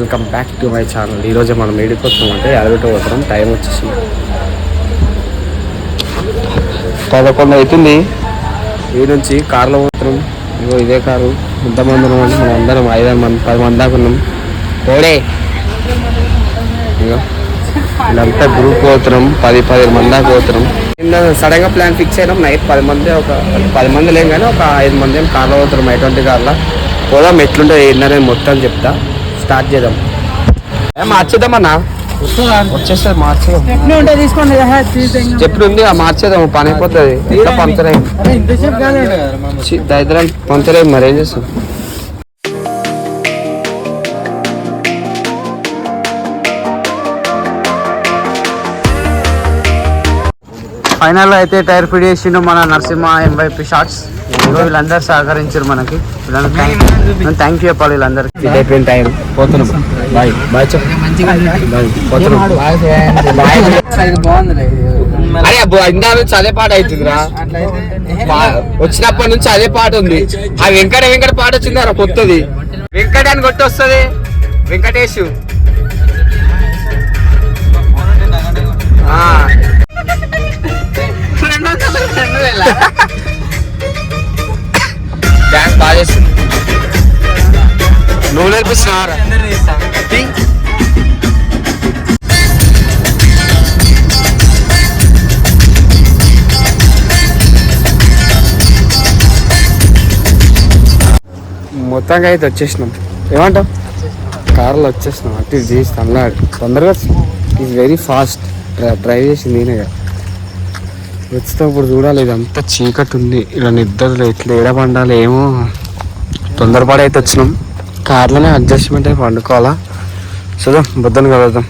Welcome back to my channel. ఈరోజు మనం ఏడిపోతున్నాం అంటే అరగట పోతున్నాం టైం వచ్చేసింది. పదకొండు అవుతుంది ఈ నుంచి కార్లో పోతున్నాం. ఇగో ఇదే కారు. ఇంతమంది ఉన్నాం అంటే మనం అందరం ఐదారు మంది పది మంది దాకా ఉన్నాం. ఓడే ఇగో వీళ్ళంతా గ్రూప్ పోతున్నాం. పది పదిహేను మంది దాకా పోతున్నాం. నిన్న సడన్గా ప్లాన్ ఫిక్స్ అయినాం. నైట్ పది మంది ఒక పది మంది లేం కానీ ఒక ఐదు మంది కార్లో పోతున్నాం. ఎటువంటి కార్లో. పోదాం. ఎట్లుంటే ఏంటనే మొత్తం చెప్తా. స్టార్ట్ చేద్దాం. మార్చేద్దాం అన్న? వచ్చేస్తుంది మార్చేద్దాం. తీసుకోండి. చెప్పుడు ఉంది ఆ మార్చేద్దాం పని అయిపోతుంది. ఇంకా పంచర్. అయింది చి, దరిద్రం పంచర్ అయింది మరి ఏం చేస్తాం? ఫైనల్ అయితే టైర్ ఫిట్ చేసిండు మన నరసింహ ఎంవైపీ షార్ట్స్ వీళ్ళందరూ సహకరించారు మనకి. థ్యాంక్ యూ చెప్పాలి వీళ్ళందరికీ. ఇది అయిపోయిన టైం. పోతున్నాం. బాయ్. బాయ్ చెప్పు. బాయ్. పోతున్నాం. బాగుంది అరే అబ్బో ఇందా నుంచి అదే పాట అవుతుందిరా వచ్చినప్పటి నుంచి అదే పాట ఉంది. ఆ వెంకట వెంకట పాట వచ్చింది రా కొత్తది. వెంకట అని కొట్టి వస్తుంది వెంకటేష్. మొత్తంగా అయితే వచ్చేసినాం. ఏమంటావు? కార్లో వచ్చేసినాం. అటు ఇటు తమిళనాడు తొందరగా ఈజ్ వెరీ ఫాస్ట్ డ్రైవ్ చేసింది నేనే కదా. వచ్చితే ఇప్పుడు చూడాలి ఇదంతా చీకటి ఉంది. ఇలా నిద్రలో ఎట్లా ఏడ పండాలి ఏమో తొందరపాటు అయితే వచ్చినాం. కార్లోనే అడ్జస్ట్మెంట్ అయి పండుకోవాలా? చూద్దాం బుద్ధని కలుద్దాం.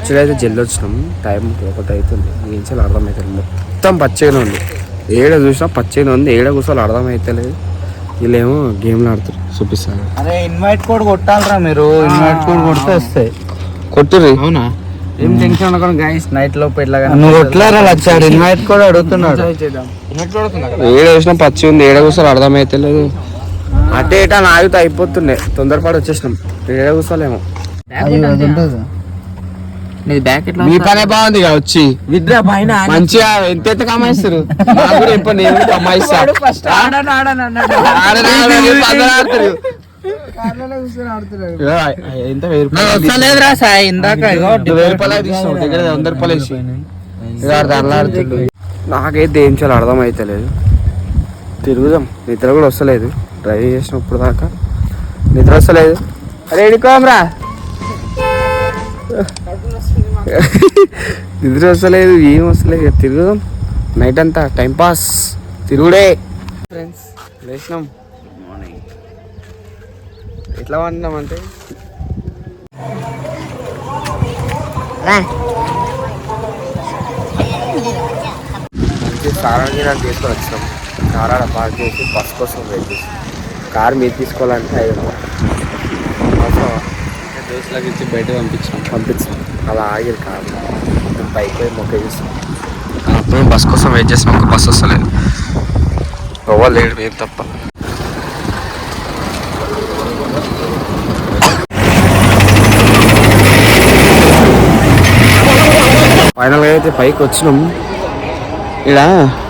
వచ్చేదైతే జల్లి వచ్చినాం. టైం ఒకటి అవుతుంది ఏం చేయాలి అర్థమవుతుంది మొత్తం పచ్చగానే ఉంది. ఏడ చూసినా పచ్చగానే ఉంది. ఏడ కూర్చోవాలి అర్థమవుతలేదు వీళ్ళేమో గేమ్లు ఆడుతారు. చూపిస్తాను. అరే ఇన్వైట్ కోడ్ కొట్టాలరా మీరు. ఇన్వైట్ కోడ్ కొడితే వస్తాయి. కొట్టుర్రి. అవునా? ఏం టెన్షన్ అనుకోండి గైస్ నైట్ లోపు ఎట్లా నువ్వు కొట్లారా వచ్చాడు ఇన్వైట్ కోడ్ అడుగుతున్నాడు. ఏడ చూసినా పచ్చి ఉంది. ఏడ కూర్చోవాలి అర్థమవుతలేదు అటే ఇటా ఆగితే అయిపోతుండే. తొందరపాటు వచ్చేసినాం. ఏడ కూర్చోలేమో నీది బ్యాక్ ఎట్లా మీ పనే బాగుంది ఇక వచ్చి. విద్య పైన మంచిగా ఎంత ఎంత కమాయిస్తారు? నాకు కూడా చెప్పండి నేను కమాయిస్తా. ఆడను ఆడను అన్నాడు ఆడరా, ఆడరా, చెప్పు, అందరూ ఆడతారు. ఏ, ఎంత వెయ్యి రూపాయలు వస్తలేదురా సాయి ఇందాక ఇగో నువ్వు వెయ్యి రూపాయలు తీసినావు దగ్గర వంద రూపాయలు వేసి. ఇక ఆడ అల్లాడుతుండు. నాకైతే ఏం చేయాలో అర్థం అవుతలేదు తిరుగుదాం నిద్ర కూడా వస్తలేదు. డ్రైవ్ చేసినప్పుడు దాకా. నిద్ర వస్తలేదు. అరే ఎడుకోమరా. నిద్ర వస్తలేదు ఏం వస్తలేదు తిరుగుదాం. నైట్ అంతా టైం పాస్ తిరుగుడే. ఫ్రెండ్స్ లేచినాం. ఎట్లా వండినాం అంటే? సారానికి నాకు తీసుకొని వచ్చినాం. కార్ ఆడ పార్క్ చేసి బస్ కోసం వెయిట్ చేసి. కార్ మీరు తీసుకోవాలంటే ఐదు ఇచ్చి బయట పంపించాం పంపించాం అలా ఆగిరు కార్ బైక్ పోయి మొక్క చేస్తాం అప్పుడు బస్ కోసం వెయిట్ చేస్తాం ఒక బస్ వస్తలేదు. ఎవరు లేడు మేము తప్ప. ఫైనల్గా అయితే పైకి వచ్చినాం. ఇక్కడ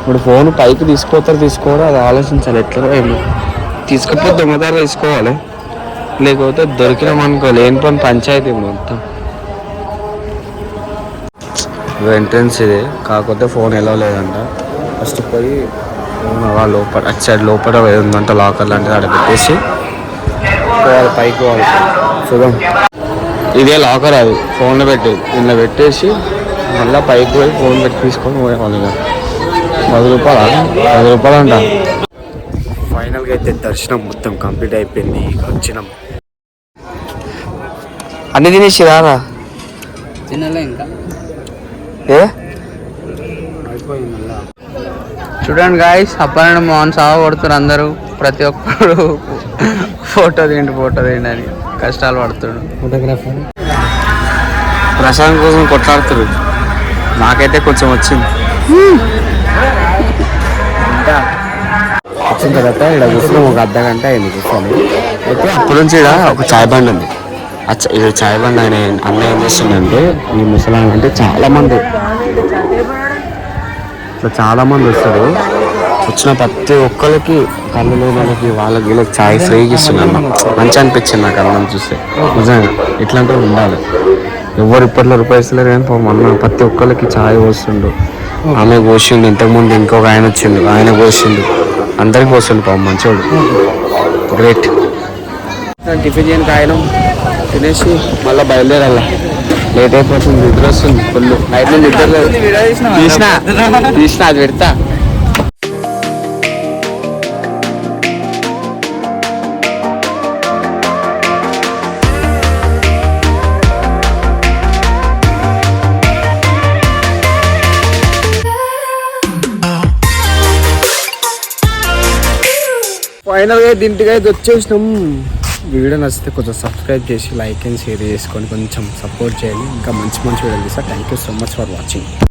ఇప్పుడు ఫోన్ పైకి తీసుకోతారు తీసుకోవడం అది ఆలోచించాలి. ఎట్లా ఏమో. తీసుకపోతే దొంగదారు తీసుకోవాలి లేకపోతే దొరికినాం అనుకో లేని పని పంచాయతీ మొత్తం. ఎంట్రన్స్ ఇది. కాకపోతే ఫోన్ ఎలా లేదంట. ఫస్ట్ పోయి ఫోన్ అలా లోపల అటు సైడ్ లోపల ఉందంట లాకర్ లాంటిది అక్కడ పెట్టేసి పోవాలి పైకి పోవాలి. చూద్దాం. ఇదే లాకర్ అది. ఫోన్లో పెట్టేది. నిన్న పెట్టేసి మళ్ళీ పైకి పోయి ఫోన్ పెట్టి తీసుకొని పోయేవాళ్ళు ఇక పది రూపాయలు? పది రూపాయలు అంట ఫైనల్గా అయితే దర్శనం మొత్తం కంప్లీట్ అయిపోయింది. ఇక వచ్చినాం. అన్ని తినేసి రారా తినలే ఇంకా. ఏ? చూడండి గాయస్ అప్పన్న మోహన్ సావ కొడుతున్నారు అందరూ. ప్రతి ఒక్కరు ఫోటో తిండి ఫోటో తిండి అని కష్టాలు పడుతుడు ఫోటోగ్రాఫర్ ప్రశాంత్ కోసం కొట్లాడుతారు నాకైతే కొంచెం వచ్చింది. ఇంకా వచ్చిన తర్వాత ఇక్కడ కూర్చున్నాం ఒక అర్ధ గంట అయింది కూర్చొని. అయితే అప్పటి నుంచి ఇక్కడ ఒక చాయ్ బండి ఉంది. ఇది చాయ్ బండి ఆయన అన్న ఏం చేస్తుందంటే ఈ ముసలాం అంటే చాలా మంది ఇట్లా చాలా మంది వస్తారు. వచ్చిన ప్రతి ఒక్కరికి కళ్ళు లేని వాళ్ళకి వాళ్ళకి వీళ్ళకి చాయ్ ఫ్రీగా ఇస్తున్నాను. మంచి అనిపించింది నాకు అన్నం చూస్తే. నిజంగా ఇట్లాంటివి ఉండాలి. ఎవరు ఇప్పట్లో రూపాయిస్తలేరు కానీ పాపం అన్న ప్రతి ఒక్కరికి చాయ్ పోస్తుండు. ఆమె పోసిండు ఇంతకుముందు ఇంకొక ఆయన వచ్చిండు ఆయన పోసిండు. అందరికి పోస్తుండు పాపం మంచోడు. గ్రేట్ టిఫిన్ చేయడానికి ఆయన తినేసి మళ్ళీ బయలుదేరాల. లేట్ అయిపోతుంది నిద్ర వస్తుంది ఫుల్ నైట్ నుండి నిద్ర లేదు. తీసిన తీసిన అది పెడతా. ఫైనల్గా గా దీంటిగా అయితే వచ్చేసినాం. వీడియో నచ్చితే కొంచెం సబ్స్క్రైబ్ చేసి లైక్ అండ్ షేర్ చేసుకొని కొంచెం సపోర్ట్ చేయండి. ఇంకా మంచి మంచి వీడియోలు తీస్తా. Thank you so much for watching